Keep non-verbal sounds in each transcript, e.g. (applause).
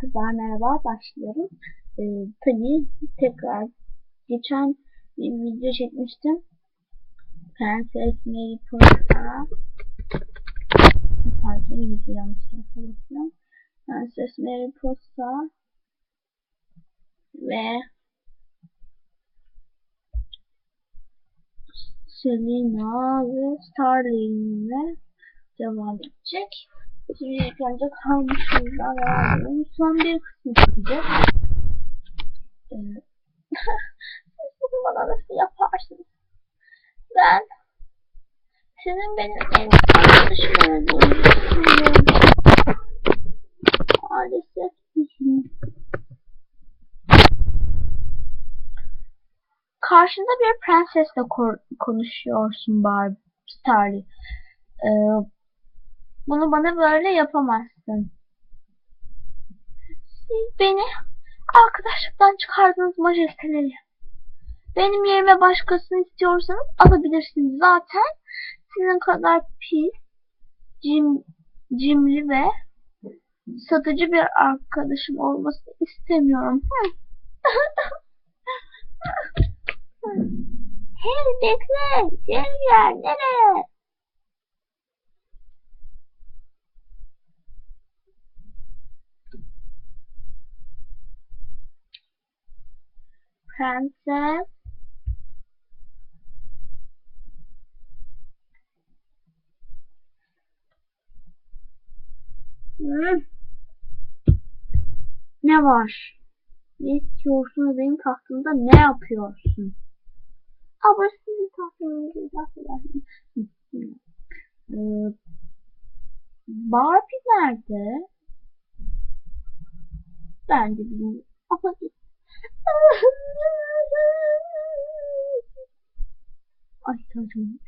Kızlar merhaba başlıyorum. Ee, tabii tekrar geçen bir video çekmiştim. Prenses Mary Poppin'a Pardon video yanlış bakıyorum. Prenses Mary Poppin'a ve Selena ve Starling'le devam edecek. Şimdi ilk önce kalmışımızdan devam edelim. Son bir kısmı çıkacak. Ee, bunu bana nasıl yaparsınız? Ben sizin benim en arkadaşım olduğunuzu düşünüyorum. Maalesef düşünüyorum. Karşında bir prensesle konuşuyorsun Barbie Starly. Ee, bunu bana böyle yapamazsın. Siz beni arkadaşlıktan çıkardınız majesteleri. Benim yerime başkasını istiyorsanız alabilirsiniz. Zaten sizin kadar pis, cim, cimri ve satıcı bir arkadaşım olmasını istemiyorum. hey bekle, gel gel, nereye? Prenses Hmm. Ne var? Ne istiyorsun benim tahtımda ne yapıyorsun? Ama sizin tahtınızı idrak edersin. Ee, Barbie nerede? Ben de bilmiyorum. Ama Ay çocuğum.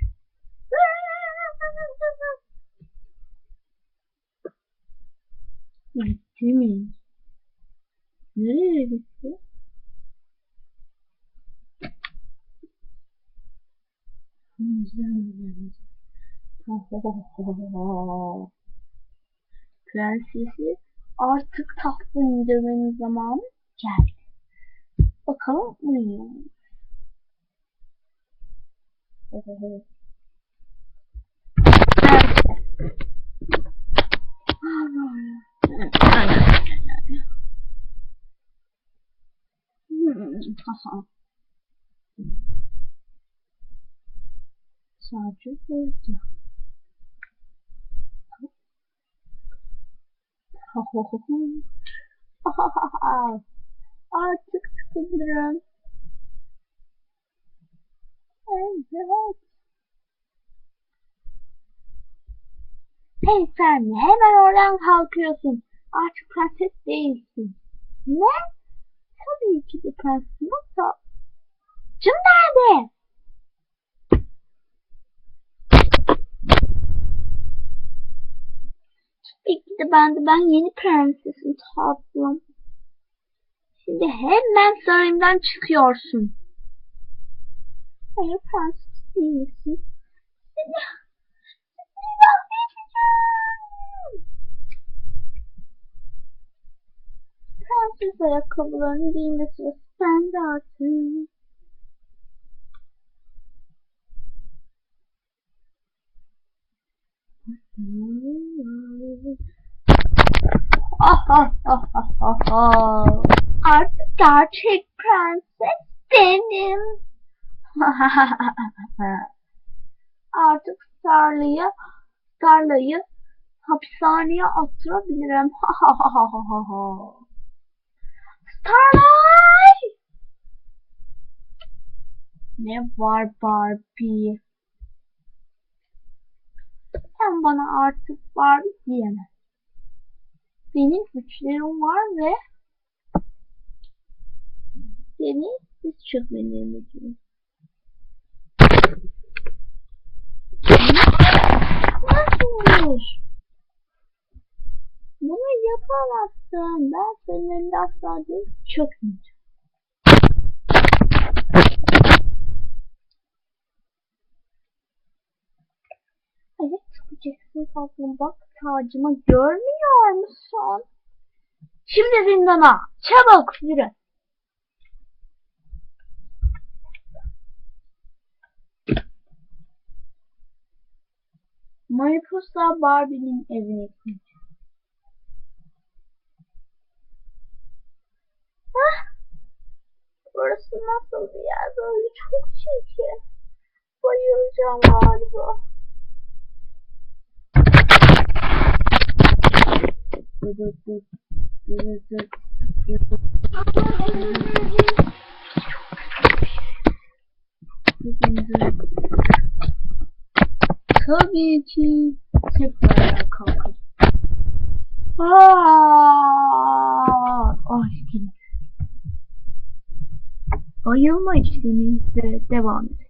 Gitti mi? Nereye gitti? Prensesi artık tahtı indirmenin zamanı geldi. Bakalım uyuyor. Evet. Sadece burada. Artık çıkabilirim. Evet. Hey sen hemen oradan kalkıyorsun. Artık prenses değilsin. Ne? Tabii ki de prensesim yoksa. Cım nerede? Tabii ki de ben de ben yeni prensesim tatlım. Şimdi hemen sarayımdan çıkıyorsun. Hayır prenses değilsin. Seni, seni mahvedeceğim. Prenses ayakkabılarını giyme sırası bende artık. Ah ah ah ah ah ah. Gerçek prenses benim. (laughs) Artık Starlı'yı Starlı'yı hapishaneye attırabilirim. (laughs) Starlight! Ne var Barbie? Sen bana artık Barbie diyemez. Benim güçlerim var ve seni hiç çökmelerim ediyorum. Nasıl olur? Bunu yapamazsın. Ben senin asla değil çökmeyeceğim. Evet çıkacaksın tatlım bak tacımı görmüyor musun? Şimdi zindana. Çabuk yürü. Mariposa Barbie'nin evine gitmiş. Hah! Burası nasıl bir yer böyle çok çirkin. Bayılacağım galiba. Dı dı dı, dı dı dı, Tabii ki tekrar kalkıp. Aaaa! Ah. Bayılma işkili ve devam et.